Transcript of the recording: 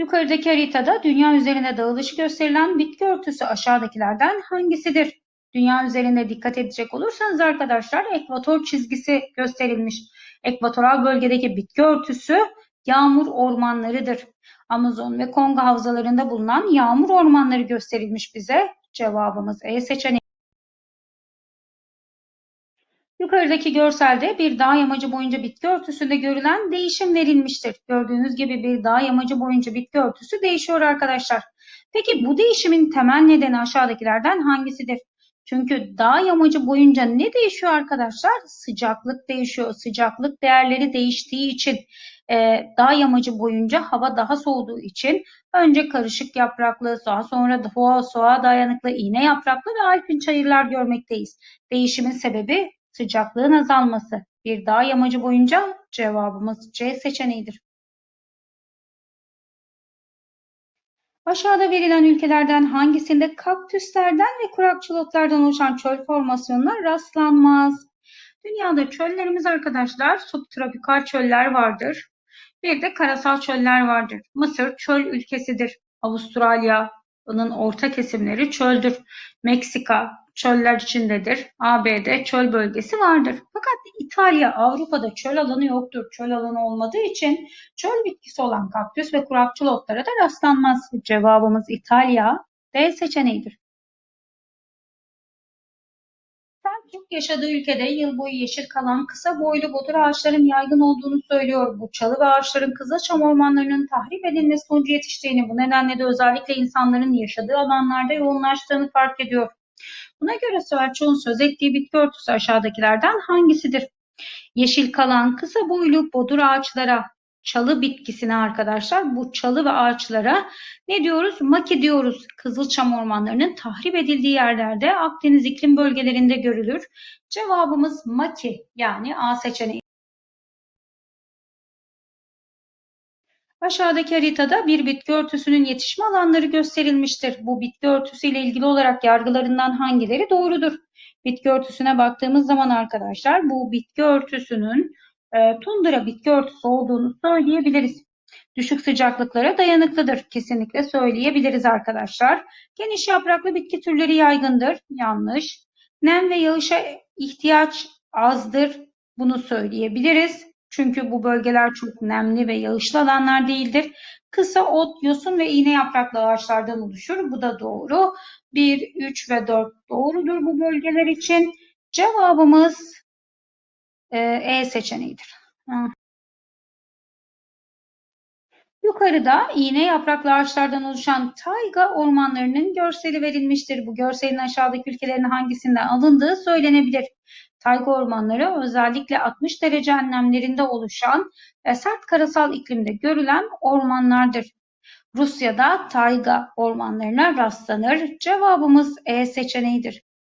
Yukarıdaki haritada dünya üzerinde dağılışı gösterilen bitki örtüsü aşağıdakilerden hangisidir? Dünya üzerinde dikkat edecek olursanız arkadaşlar ekvator çizgisi gösterilmiş. Ekvatoral bölgedeki bitki örtüsü yağmur ormanlarıdır. Amazon ve Kongo havzalarında bulunan yağmur ormanları gösterilmiş bize. Cevabımız E seçeneği. Yukarıdaki görselde bir dağ yamacı boyunca bitki örtüsünde görülen değişim verilmiştir. Gördüğünüz gibi bir dağ yamacı boyunca bitki örtüsü değişiyor arkadaşlar. Peki bu değişimin temel nedeni aşağıdakilerden hangisidir? Çünkü dağ yamacı boyunca ne değişiyor arkadaşlar? Sıcaklık değişiyor. Sıcaklık değerleri değiştiği için e, dağ yamacı boyunca hava daha soğuduğu için önce karışık yapraklı, daha sonra soğuğa, soğuğa dayanıklı iğne yapraklı ve alpin çayırlar görmekteyiz. Değişimin sebebi sıcaklığın azalması. Bir dağ yamacı boyunca cevabımız C seçeneğidir. Aşağıda verilen ülkelerden hangisinde kaktüslerden ve kurakçılotlardan oluşan çöl formasyonuna rastlanmaz? Dünyada çöllerimiz arkadaşlar subtropikal çöller vardır. Bir de karasal çöller vardır. Mısır çöl ülkesidir. Avustralya'nın orta kesimleri çöldür. Meksika çöller içindedir. ABD çöl bölgesi vardır. Fakat İtalya Avrupa'da çöl alanı yoktur. Çöl alanı olmadığı için çöl bitkisi olan kaktüs ve kurakçıl otlara da rastlanmaz. Cevabımız İtalya D seçeneğidir. Selçuk yaşadığı ülkede yıl boyu yeşil kalan kısa boylu bodur ağaçların yaygın olduğunu söylüyor. Bu çalı ve ağaçların kızılçam ormanlarının tahrip edilmesi sonucu yetiştiğini, bu nedenle de özellikle insanların yaşadığı alanlarda yoğunlaştığını fark ediyor. Buna göre Selçuk'un söz ettiği bitki örtüsü aşağıdakilerden hangisidir? Yeşil kalan kısa boylu bodur ağaçlara, çalı bitkisine arkadaşlar bu çalı ve ağaçlara ne diyoruz? Maki diyoruz. Kızılçam ormanlarının tahrip edildiği yerlerde Akdeniz iklim bölgelerinde görülür. Cevabımız maki yani A seçeneği. Aşağıdaki haritada bir bitki örtüsünün yetişme alanları gösterilmiştir. Bu bitki örtüsü ile ilgili olarak yargılarından hangileri doğrudur? Bitki örtüsüne baktığımız zaman arkadaşlar bu bitki örtüsünün e, tundra bitki örtüsü olduğunu söyleyebiliriz. Düşük sıcaklıklara dayanıklıdır. Kesinlikle söyleyebiliriz arkadaşlar. Geniş yapraklı bitki türleri yaygındır. Yanlış. Nem ve yağışa ihtiyaç azdır. Bunu söyleyebiliriz. Çünkü bu bölgeler çok nemli ve yağışlı alanlar değildir. Kısa ot, yosun ve iğne yapraklı ağaçlardan oluşur. Bu da doğru. 1, 3 ve 4 doğrudur bu bölgeler için. Cevabımız e seçeneğidir. Yukarıda iğne yapraklı ağaçlardan oluşan tayga ormanlarının görseli verilmiştir. Bu görselin aşağıdaki ülkelerin hangisinden alındığı söylenebilir. Tayga ormanları özellikle 60 derece enlemlerinde oluşan ve sert karasal iklimde görülen ormanlardır. Rusya'da tayga ormanlarına rastlanır. Cevabımız E seçeneğidir.